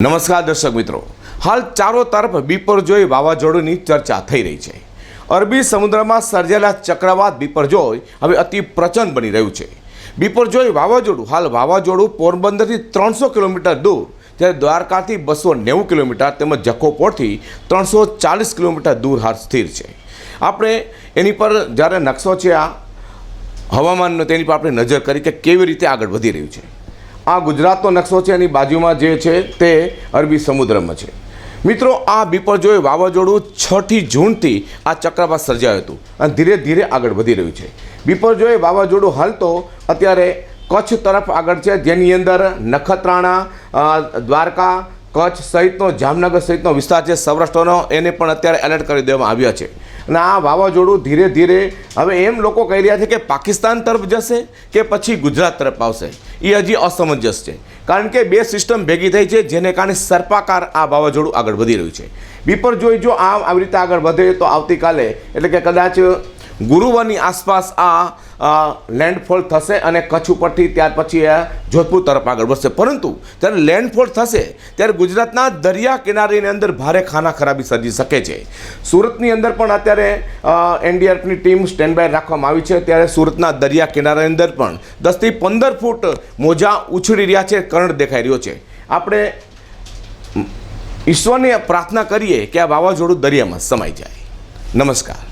નમસ્કાર દર્શક મિત્રો. હાલ ચારો તરફ બિપરજોય વાવાઝોડુંની ચર્ચા થઈ રહી છે. અરબી સમુદ્રમાં સર્જાયેલા ચક્રવાત બિપરજોય હવે અતિ પ્રચંડ બની રહ્યું છે. બિપરજોય વાવાઝોડું હાલ વાવાઝોડું પોરબંદરથી ત્રણસો કિલોમીટર દૂર, જ્યારે દ્વારકાથી બસો નેવું કિલોમીટર તેમજ જખોપોરથી ત્રણસો ચાલીસ કિલોમીટર દૂર હાલ સ્થિર છે. આપણે એની પર જ્યારે નકશો છે આ હવામાનનો તેની પર આપણે નજર કરી કે કેવી રીતે આગળ વધી રહ્યું છે. આ ગુજરાતનો નકશો છે, એની બાજુમાં જે છે તે અરબી સમુદ્રમાં છે. મિત્રો, આ બિપરજોય વાવાઝોડું છઠ્ઠી જૂનથી આ ચક્રવાત સર્જાયું હતું અને ધીરે ધીરે આગળ વધી રહ્યું છે. બિપરજોય વાવાઝોડું હાલ તો અત્યારે કચ્છ તરફ આગળ છે, જેની અંદર નખત્રાણા દ્વારકા, કચ્છ સહિતનો, જામનગર સહિતનો વિસ્તાર છે, સૌરાષ્ટ્રનો, એને પણ અત્યારે એલર્ટ કરી દેવામાં આવ્યા છે. અને આ વાવાઝોડું ધીરે ધીરે હવે એમ લોકો કહી રહ્યા છે કે પાકિસ્તાન તરફ જશે કે પછી ગુજરાત તરફ આવશે. એ હજી અસમંજસ છે. કારણ કે બે સિસ્ટમ ભેગી થઈ છે જેને કારણે સર્પાકાર આ વાવાઝોડું આગળ વધી રહ્યું છે. બિપરજોય જો આ આવી રીતે આગળ વધે તો આવતીકાલે એટલે કે કદાચ ગુરુવારની આસપાસ આ લેન્ડફોલ થશે અને કચ્છ ઉપરથી ત્યાર પછી જોધપુર તરફ આગળ વધશે. પરંતુ જ્યારે લેન્ડફોલ થશે, ત્યારે ગુજરાતના દરિયા કિનારીની અંદર ભારે ખાના ખરાબી સર્જી શકે છે. સુરતની અંદર પણ અત્યારે એનડીઆરએફની ટીમ સ્ટેન્ડ બાય રાખવામાં આવી છે. ત્યારે સુરતના દરિયા કિનારાની અંદર પણ દસથી પંદર ફૂટ મોજા ઉછળી રહ્યા છે, કરંટ દેખાઈ રહ્યો છે. આપણે ઈશ્વરને પ્રાર્થના કરીએ કે આ વાવાઝોડું દરિયામાં સમાઈ જાય. નમસ્કાર.